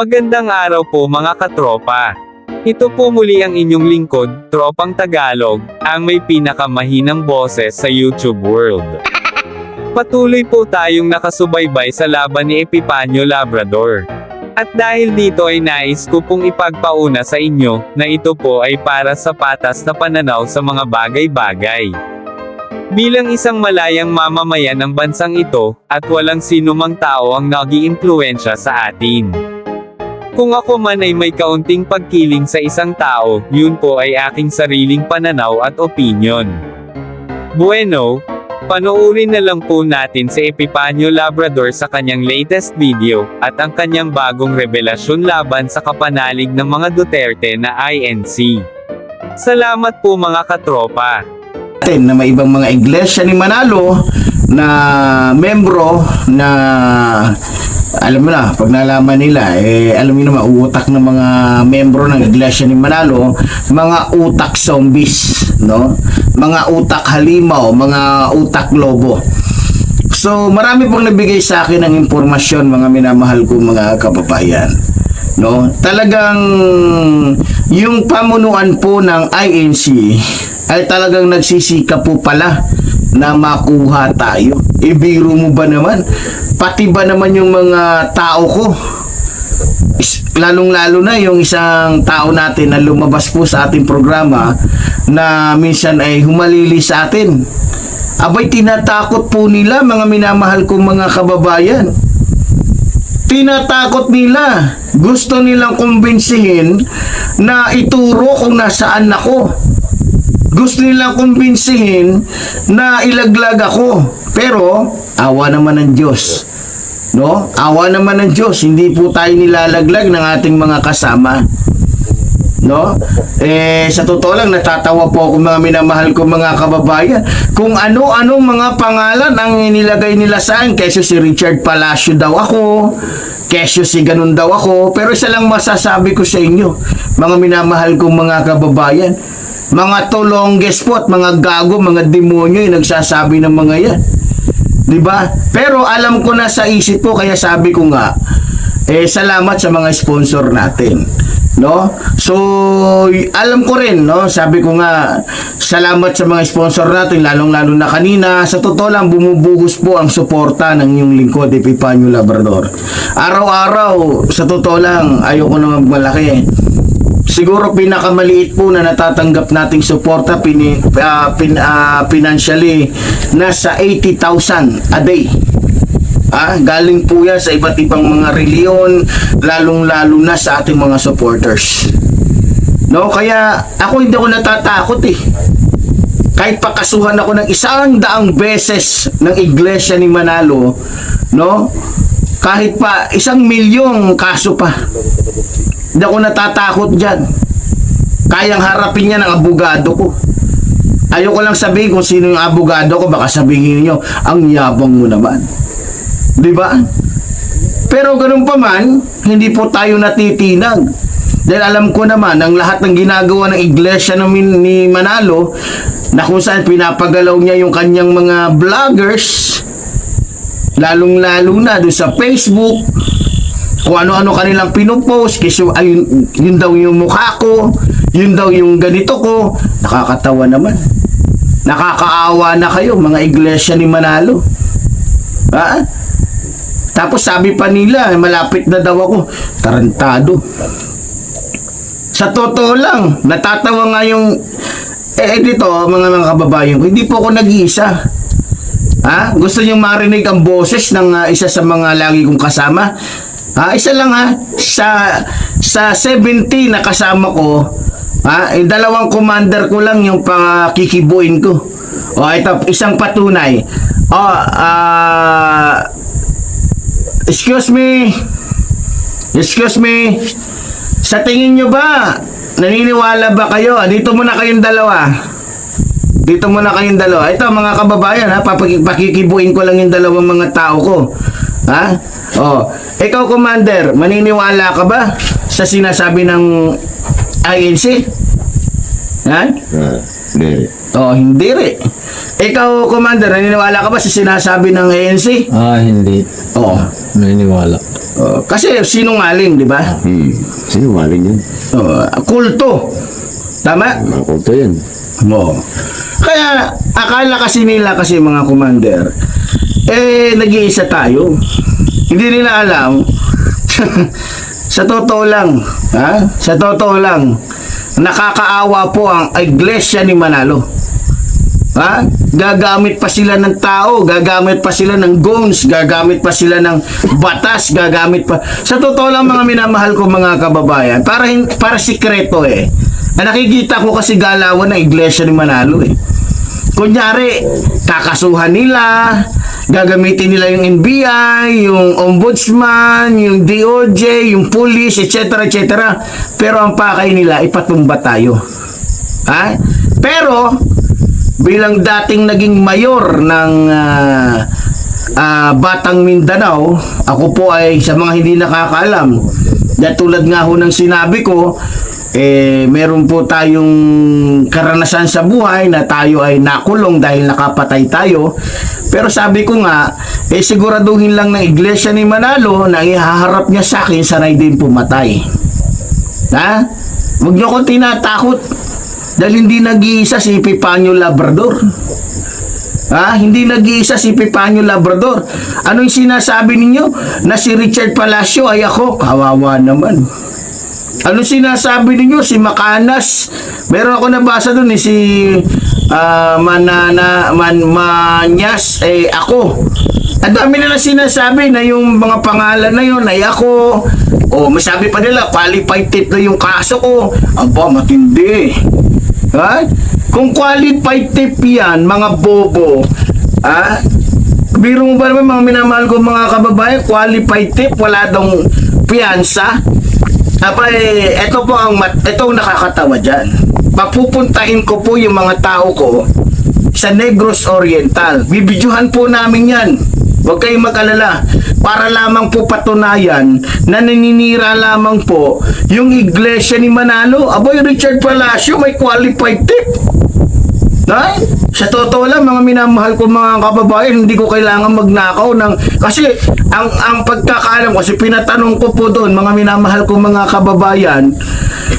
Magandang araw po mga katropa. Ito po muli ang inyong lingkod, Tropang Tagalog, ang may pinakamahinang boses sa YouTube world. Patuloy po tayong nakasubaybay sa laban ni Epipanyo Labrador. At dahil dito ay nais ko pong ipagpauna sa inyo, na ito po ay para sa patas na pananaw sa mga bagay-bagay. Bilang isang malayang mamamayan ng bansang ito, at walang sinumang tao ang nag-iimpluwensya sa atin. Kung ako man ay may kaunting pagkiling sa isang tao, yun po ay aking sariling pananaw at opinion. Bueno, panoorin na lang po natin si Epipanyo Labrador sa kanyang latest video, at ang kanyang bagong revelasyon laban sa kapanalig ng mga Duterte na INC. Salamat po mga katropa. natin na may ibang mga iglesia ni Manalo na membro na alam mo na, pag nalaman nila, eh, alam mo naman, utak ng mga membro ng iglesia ni Manalo, mga utak zombies, no? Mga utak halimaw, mga utak lobo. So, marami pong nabigay sa akin ng impormasyon, mga minamahal ko mga kababayan. No? Talagang yung pamunuan po ng INC ay talagang nagsisikap po pala na makuha tayo. Ibiro mo ba naman? Pati ba naman yung mga tao ko? Is- Lalong-lalo na yung isang tao natin na lumabas po sa ating programa na minsan ay humalili sa atin. Abay, tinatakot po nila mga minamahal kong mga kababayan. Tinatakot nila. Gusto nilang kumbinsihin na ituro kung nasaan ako. Gusto nilang kumbinsihin na ilaglag ako. Pero, awa naman ng Diyos. No? Awa naman ng Diyos. Hindi po tayo nilalaglag ng ating mga kasama. No? Eh, sa totoo lang, natatawa po ako mga minamahal ko mga kababayan. Kung ano-ano mga pangalan ang inilagay nila sa akin. Kesyo si Richard Palacio daw ako. Kesyo si ganun daw ako. Pero isa lang masasabi ko sa inyo, mga minamahal kong mga kababayan. Mga tolongges po at mga gago, mga demonyo yung nagsasabi ng mga yan. 'Di ba? Pero alam ko na sa isip ko kaya sabi ko nga eh salamat sa mga sponsor natin. No? So, alam ko rin, no? Sabi ko nga, salamat sa mga sponsor natin, lalong-lalo na kanina. Sa totoo lang, bumubuhos po ang suporta ng inyong lingkod, Epipanyo Labrador. Araw-araw, sa totoo lang, ayoko na magmalaki. Siguro pinakamaliit po na natatanggap nating suporta ah, pin, ah, financially nasa 80,000 a day. Ah, galing po yan sa iba't ibang mga reliyon, lalong-lalo na sa ating mga supporters. No, kaya ako hindi ako natatakot eh. Kahit pakasuhan ako ng isang daang beses ng iglesia ni Manalo, no? Kahit pa isang milyong kaso pa. Hindi ako natatakot dyan. Kayang harapin niya ng abogado ko. Ayoko lang sabihin kung sino yung abogado ko, baka sabihin niyo, ang yabang mo naman. Di ba? Pero ganun pa man, hindi po tayo natitinag. Dahil alam ko naman, ang lahat ng ginagawa ng iglesia namin ni Manalo, na kung saan pinapagalaw niya yung kanyang mga vloggers, lalong-lalo na doon sa Facebook, kung ano-ano kanilang pinupost, kasi ayun, yun daw yung mukha ko, yun daw yung ganito ko, nakakatawa naman. Nakakaawa na kayo, mga iglesia ni Manalo. Ha? Tapos sabi pa nila, malapit na daw ako. Tarantado. Sa totoo lang, natatawa nga yung eh dito, mga mga kababayan ko, hindi po ako nag-iisa. Ha? Gusto niyo marinig ang boses ng ah, isa sa mga lagi kong kasama? Ha? Isa lang ha. Sa sa 70 na kasama ko, ha? Eh, dalawang commander ko lang yung pakikibuin ko. O ito, isang patunay. O, ah... excuse me. Excuse me. Sa tingin nyo ba, naniniwala ba kayo? Dito muna kayong dalawa. Dito muna kayong dalawa. Ito mga kababayan ha, papaki- pakikibuin ko lang yung dalawang mga tao ko. Ha? Oh, ikaw commander, maniniwala ka ba sa sinasabi ng INC? Ha? Hindi. Oh, hindi rin. Ikaw, Commander, naniniwala ka ba sa sinasabi ng ANC? Ah, hindi. Oo. Naniniwala. Oh, kasi sinungaling, di ba? Hmm. Sinungaling yan. Oh, kulto. Tama? Mga kulto yan. Oo. Kaya, akala kasi nila kasi mga commander, eh, nag-iisa tayo. Hindi nila alam. sa totoo lang, ha? Sa totoo lang, nakakaawa po ang iglesia ni Manalo. Ha? Gagamit pa sila ng tao, gagamit pa sila ng guns, gagamit pa sila ng batas, gagamit pa. Sa totoo lang mga minamahal ko mga kababayan, para para sikreto eh. Na nakikita ko kasi galawan ng iglesia ni Manalo eh. Kunyari, kakasuhan nila, gagamitin nila yung NBI, yung ombudsman, yung DOJ, yung police, etc. etc. Pero ang pakay nila, ipatumba tayo. Ha? Pero, bilang dating naging mayor ng ah, ah, Batang Mindanao, ako po ay sa mga hindi nakakaalam, dahil tulad nga ho ng sinabi ko, eh, meron po tayong karanasan sa buhay na tayo ay nakulong dahil nakapatay tayo. Pero sabi ko nga, eh siguraduhin lang ng iglesia ni Manalo na ihaharap niya sa akin sanay din pumatay. Ha? Huwag niyo akong tinatakot. Dahil hindi nag-iisa si Pipanyo Labrador. Ha? Hindi nag-iisa si Pipanyo Labrador. Ano yung sinasabi ninyo? Na si Richard Palacio ay ako? Kawawa naman. Ano sinasabi ninyo? Si Makanas. Meron ako nabasa doon eh, si ah, Manana, Man, Manyas, eh ako. Ang dami nila sinasabi na yung mga pangalan na yun ay ako. O may sabi pa nila, qualified tip na yung kaso ko. Aba, matindi. Ha? Kung qualified tip yan, mga bobo, ha? Biro mo ba naman mga minamahal ko mga kababayan, qualified tip, wala daw piyansa. Eh, ito po ang mat, ito ang nakakatawa dyan. Papupuntahin ko po yung mga tao ko sa Negros Oriental. Bibidyohan po namin yan. Huwag kayong mag-alala. Para lamang po patunayan na naninira lamang po yung iglesia ni Manalo. Aboy, Richard Palacio, may qualified tip. Nay, sa totoo lang mga minamahal ko mga kababayan, hindi ko kailangan magnakaw ng kasi ang ang pagkakaalam ko kasi pinatanong ko po doon mga minamahal ko mga kababayan,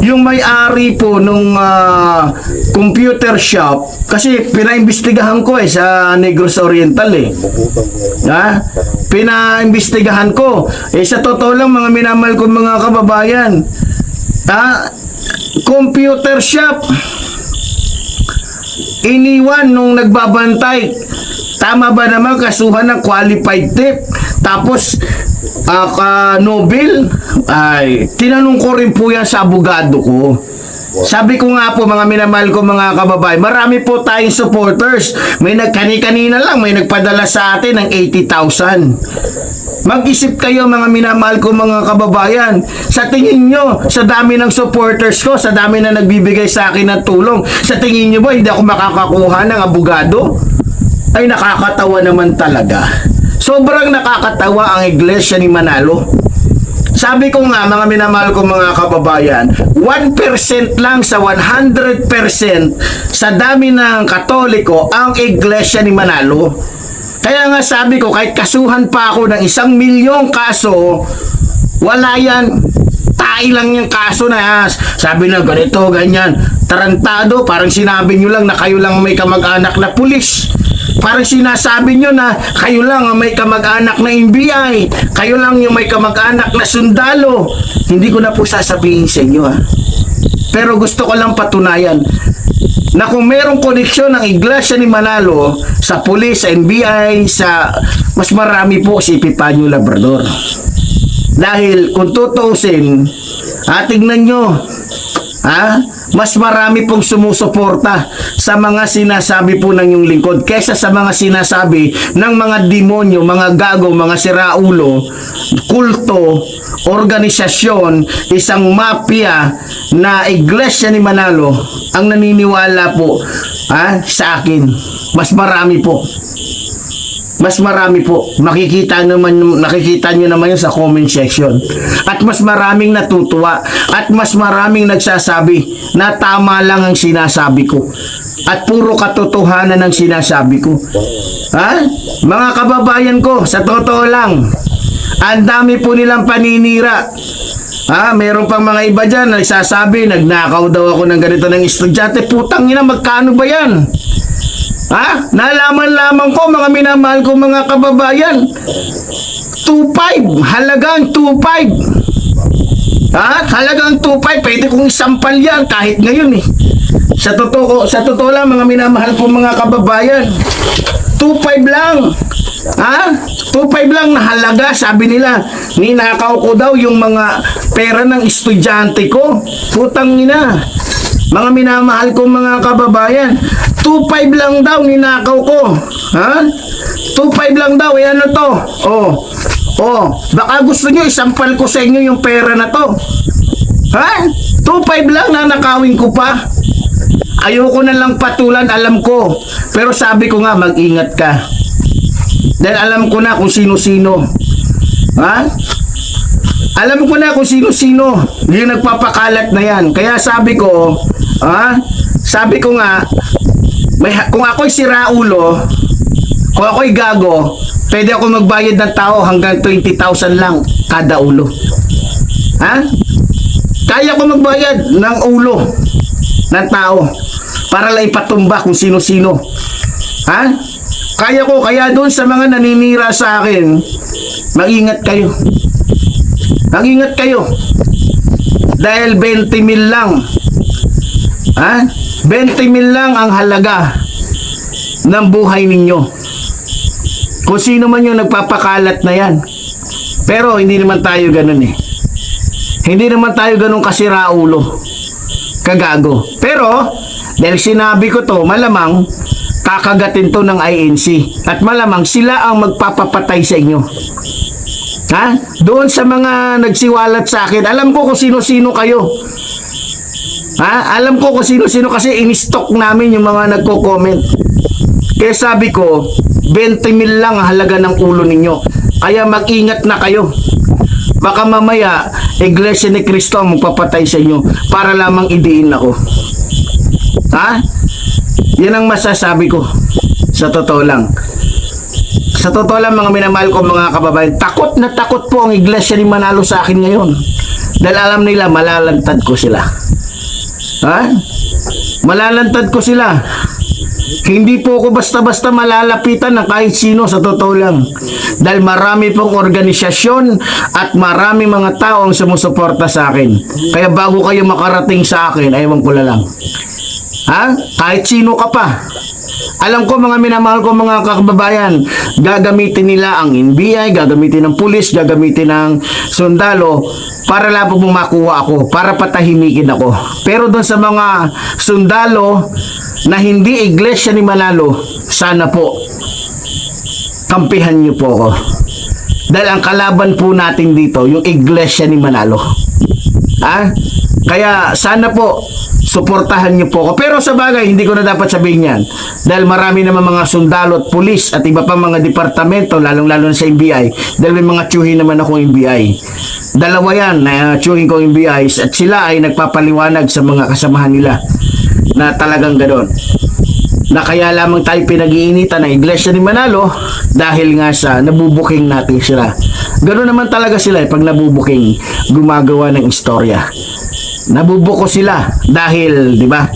yung may-ari po nung ah, computer shop kasi pinaimbestigahan ko eh sa Negros Oriental eh. Ha? Pinaimbestigahan ko. Eh sa totoo lang mga minamahal ko mga kababayan, ha? Computer shop iniwan nung nagbabantay. Tama ba naman kasuhan ng qualified tip? Tapos, ah, ka Nobel, ay, tinanong ko rin po yan sa abogado ko. Sabi ko nga po mga minamahal ko mga kababayan, marami po tayong supporters. May nagkani-kanina lang, may nagpadala sa atin ng 80,000. Mag-isip kayo mga minamahal ko mga kababayan. Sa tingin nyo, sa dami ng supporters ko, sa dami na nagbibigay sa akin ng tulong, sa tingin nyo ba hindi ako makakakuha ng abogado? Ay nakakatawa naman talaga. Sobrang nakakatawa ang iglesia ni Manalo. Sabi ko nga mga minamahal ko mga kababayan, 1% lang sa 100% sa dami ng katoliko ang iglesia ni Manalo. Kaya nga sabi ko, kahit kasuhan pa ako ng isang milyong kaso, wala yan. Tai lang yung kaso na sabi na ganito, ganyan. Tarantado, parang sinabi nyo lang na kayo lang may kamag-anak na pulis. Parang sinasabi nyo na kayo lang ang may kamag-anak na NBI. Kayo lang yung may kamag-anak na sundalo. Hindi ko na po sasabihin sa inyo ha. Pero gusto ko lang patunayan na kung merong koneksyon ng Iglesia ni Manalo sa pulis, sa NBI, sa mas marami po si Pipanyo Labrador. Dahil kung tutuusin, ah, tignan nyo, ha? Mas marami pong sumusuporta sa mga sinasabi po ng yung lingkod kesa sa mga sinasabi ng mga demonyo, mga gago, mga siraulo, kulto, organisasyon, isang mafia na iglesia ni Manalo ang naniniwala po ha, sa akin. Mas marami po. Mas marami po. Makikita naman nakikita niyo naman yun sa comment section. At mas maraming natutuwa at mas maraming nagsasabi na tama lang ang sinasabi ko. At puro katotohanan ang sinasabi ko. Ha? Mga kababayan ko, sa totoo lang, ang dami po nilang paninira. Ha, meron pang mga iba dyan na nagsasabi, nagnakaw daw ako ng ganito ng estudyante. Putang ina, magkano ba yan? Ha? Nalaman lamang ko, mga minamahal ko mga kababayan. 2.5, halagang 2.5. Ha? Halagang 2.5, pwede kong isampal yan kahit ngayon eh. Sa totoo, sa totoo lang mga minamahal ko mga kababayan. 2.5 lang. Ha? 2.5 lang na halaga, sabi nila. Ninakaw ko daw yung mga pera ng estudyante ko. Putang ina. Mga minamahal ko mga kababayan. 2.5 lang daw ninakaw ko. Ha? 2.5 lang daw. Eh ano to? Oh. Oh. Baka gusto nyo isampal ko sa inyo yung pera na to. Ha? 2.5 lang na nakawin ko pa. Ayoko na lang patulan, alam ko. Pero sabi ko nga, mag-ingat ka. Dahil alam ko na kung sino-sino. Ha? Alam ko na kung sino-sino. Yung nagpapakalat na yan. Kaya sabi ko, ha? Sabi ko nga, may, kung ako'y siraulo, kung ako'y gago, pwede ako magbayad ng tao hanggang 20,000 lang kada ulo. Ha? Kaya ko magbayad ng ulo ng tao para lang ipatumba kung sino-sino. Ha? Kaya ko, kaya doon sa mga naninira sa akin, mag-ingat kayo. Mag-ingat kayo. Dahil 20 mil lang. Ha? 20 mil lang ang halaga ng buhay ninyo. Kung sino man yung nagpapakalat na yan. Pero hindi naman tayo ganun eh. Hindi naman tayo ganun kasiraulo. Kagago. Pero, dahil sinabi ko to, malamang kakagatin to ng INC. At malamang sila ang magpapapatay sa inyo. Ha? Doon sa mga nagsiwalat sa akin, alam ko kung sino-sino kayo. Ha? Alam ko kung sino-sino kasi in-stock namin yung mga nagko-comment. Kaya sabi ko, 20 mil lang ang halaga ng ulo ninyo. Kaya mag-ingat na kayo. Baka mamaya, Iglesia ni Cristo ang magpapatay sa inyo para lamang idiin ako. Ha? Yan ang masasabi ko. Sa totoo lang. Sa totoo lang mga minamahal ko mga kababayan, takot na takot po ang Iglesia ni Manalo sa akin ngayon. Dahil alam nila, malalantad ko sila. Ha? Malalantad ko sila. Hindi po ako basta-basta malalapitan ng kahit sino sa totoo lang. Dahil marami pong organisasyon at marami mga tao ang sumusuporta sa akin. Kaya bago kayo makarating sa akin, aywan ko lang. Ha? Kahit sino ka pa. Alam ko mga minamahal ko mga kababayan, gagamitin nila ang NBI, gagamitin ng pulis, gagamitin ng sundalo para lang po makuha ako, para patahimikin ako. Pero doon sa mga sundalo na hindi iglesia ni Manalo, sana po kampihan niyo po ako. Dahil ang kalaban po natin dito, yung iglesia ni Manalo. Ha? Kaya sana po, suportahan niyo po ako. Pero sa bagay, hindi ko na dapat sabihin yan. Dahil marami naman mga sundalo at pulis at iba pa mga departamento, lalong-lalo na sa NBI. Dahil may mga tsuhin naman akong NBI. Dalawa yan na tsuhin ko NBI at sila ay nagpapaliwanag sa mga kasamahan nila na talagang ganoon na kaya lamang tayo pinag-iinitan ng Iglesia ni Manalo dahil nga sa nabubuking natin sila. Ganoon naman talaga sila eh, pag nabubuking gumagawa ng istorya. Nabubuko sila dahil, di ba?